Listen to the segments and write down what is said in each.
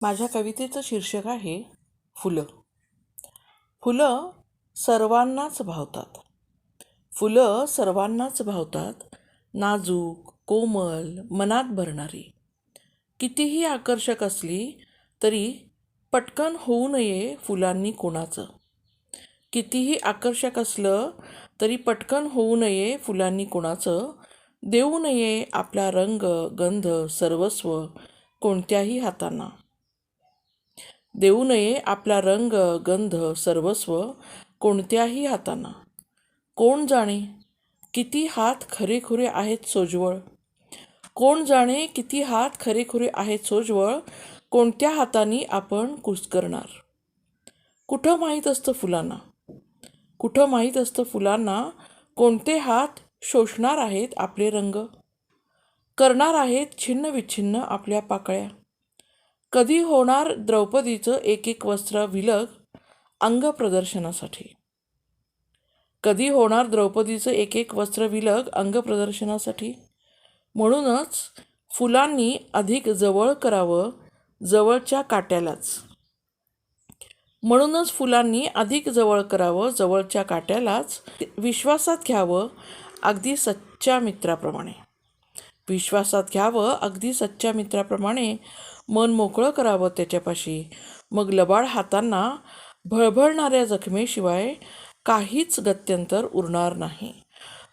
माझ्या कवितेचं शीर्षक आहे फुलं. फुलं सर्वांनाच भावतात. फुलं सर्वांनाच भावतात. नाजूक कोमल मनात भरणारी. कितीही आकर्षक असली तरी पटकन होऊ नये फुलांनी कोणाचं. कितीही आकर्षक असलं तरी पटकन होऊ नये फुलांनी कोणाचं. देऊ नये आपला रंग गंध सर्वस्व कोणत्याही हातांना. देऊ नये आपला रंग गंध सर्वस्व कोणत्याही हातांना. कोण जाणे किती हात खरेखुरे आहेत सोजवळ? कोण जाणे किती हात खरेखुरे आहेत सोजवळ? कोणत्या हाताने आपण कुस्करणार कुठं माहीत असतं फुलांना? कुठं माहीत असतं फुलांना कोणते हात शोषणार आहेत आपले रंग? करणार आहेत छिन्न विच्छिन्न आपल्या पाकळ्या. कधी होणार द्रौपदीचं एक एक वस्त्र विलग? अंग प्रदर्शनासाठी. कधी होणार द्रौपदीचं एक एक वस्त्र विलग अंग प्रदर्शनासाठी? म्हणूनच फुलांनी अधिक जवळ करावं जवळच्या काट्यालाच. म्हणूनच फुलांनी अधिक जवळ करावं जवळच्या काट्यालाच. विश्वासात घ्यावं अगदी सच्च्या मित्राप्रमाणे. विश्वासात घ्यावं अगदी सच्च्या मित्राप्रमाणे. मन मोकळं करावं त्याच्यापाशी. मग लबाड हातांना भळभळणाऱ्या जखमेशिवाय काहीच गत्यंतर उरणार नाही.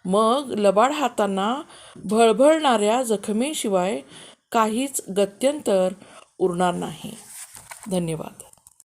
मग लबाड हातांना भळभळणाऱ्या जखमेशिवाय काहीच गत्यंतर उरणार नाही. धन्यवाद.